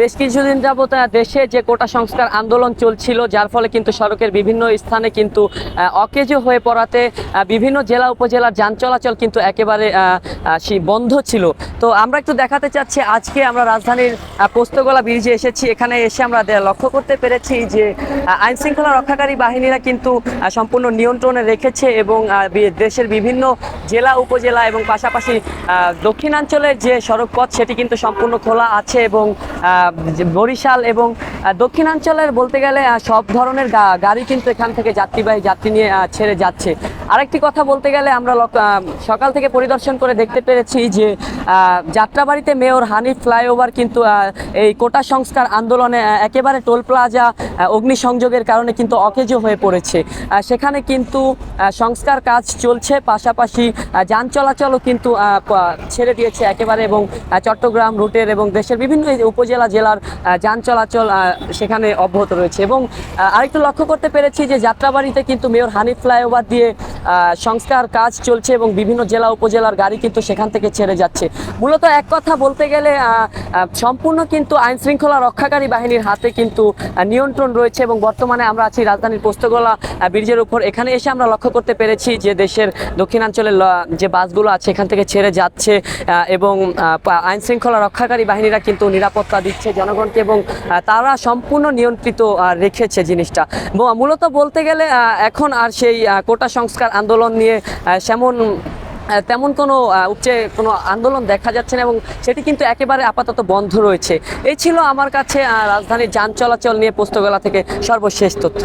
বেশ কিছুদিন যাবত দেশে যে কোটা সংস্কার আন্দোলন চলছিল, যার ফলে কিন্তু সড়কের বিভিন্ন স্থানে কিন্তু অকেজো হয়ে পড়াতে বিভিন্ন জেলা উপজেলার যান চলাচল কিন্তু একেবারে বন্ধ ছিল। তো আমরা একটু দেখাতে চাচ্ছি, আজকে আমরা রাজধানীর পোস্তগোলা ব্রিজে এসেছি। এখানে এসে আমরা লক্ষ্য করতে পেরেছি যে আইন শৃঙ্খলা রক্ষাকারী বাহিনীরা কিন্তু সম্পূর্ণ নিয়ন্ত্রণে রেখেছে এবং দেশের বিভিন্ন জেলা, উপজেলা এবং পাশাপাশি দক্ষিণাঞ্চলের যে সড়ক পথ সেটি কিন্তু সম্পূর্ণ খোলা আছে এবং বরিশাল এবং দক্ষিণাঞ্চলের বলতে গেলে সব ধরনের গাড়ি কিন্তু এখান থেকে যাত্রীবাহী যাত্রী নিয়ে ছেড়ে যাচ্ছে। আরেকটি কথা বলতে গেলে, আমরা সকাল থেকে পরিদর্শন করে দেখতে পেরেছি যে যাত্রাবাড়িতে মেয়র হানিফ ফ্লাইওভার কিন্তু এই কোটা সংস্কার আন্দোলনে একেবারে টোল প্লাজা অগ্নিসংযোগের কারণে কিন্তু অকেজো হয়ে পড়েছে। সেখানে কিন্তু সংস্কার কাজ চলছে, পাশাপাশি যান চলাচলও কিন্তু ছেড়ে দিয়েছে একেবারে এবং চট্টগ্রাম রুটের এবং দেশের বিভিন্ন এই উপজেলা জেলার যান চলাচল সেখানে অব্যাহত রয়েছে। এবং আরেকটু লক্ষ্য করতে পেরেছি যে যাত্রাবাড়িতে কিন্তু মেয়র হানিফ ফ্লাইওভার দিয়ে সংস্কার কাজ চলছে এবং বিভিন্ন জেলা উপজেলার গাড়ি কিন্তু সেখান থেকে ছেড়ে যাচ্ছে। মূলত এক কথা বলতে গেলে সম্পূর্ণ কিন্তু আইন শৃঙ্খলা রক্ষাকারী বাহিনীর হাতে কিন্তু নিয়ন্ত্রণ রয়েছে এবং বর্তমানে আমরা আছি রাজধানীর পোস্তগোলা ব্রিজের উপর। এখানে এসে আমরা লক্ষ্য করতে পেরেছি যে দেশের দক্ষিণাঞ্চলের যে বাসগুলো আছে এখান থেকে ছেড়ে যাচ্ছে এবং আইন শৃঙ্খলা রক্ষাকারী বাহিনীরা কিন্তু নিরাপত্তা দিচ্ছে জনগণকে এবং তারা সম্পূর্ণ নিয়ন্ত্রিত রেখেছে জিনিসটা। মূলত বলতে গেলে এখন আর সেই কোটা সংস্কার আন্দোলন নিয়ে সেমন তেমন কোনো উচ্চে কোনো আন্দোলন দেখা যাচ্ছে না এবং সেটি কিন্তু একেবারে আপাতত বন্ধ রয়েছে। এই ছিল আমার কাছে রাজধানীর যান চলাচল নিয়ে পোস্তগোলা থেকে সর্বশেষ তথ্য।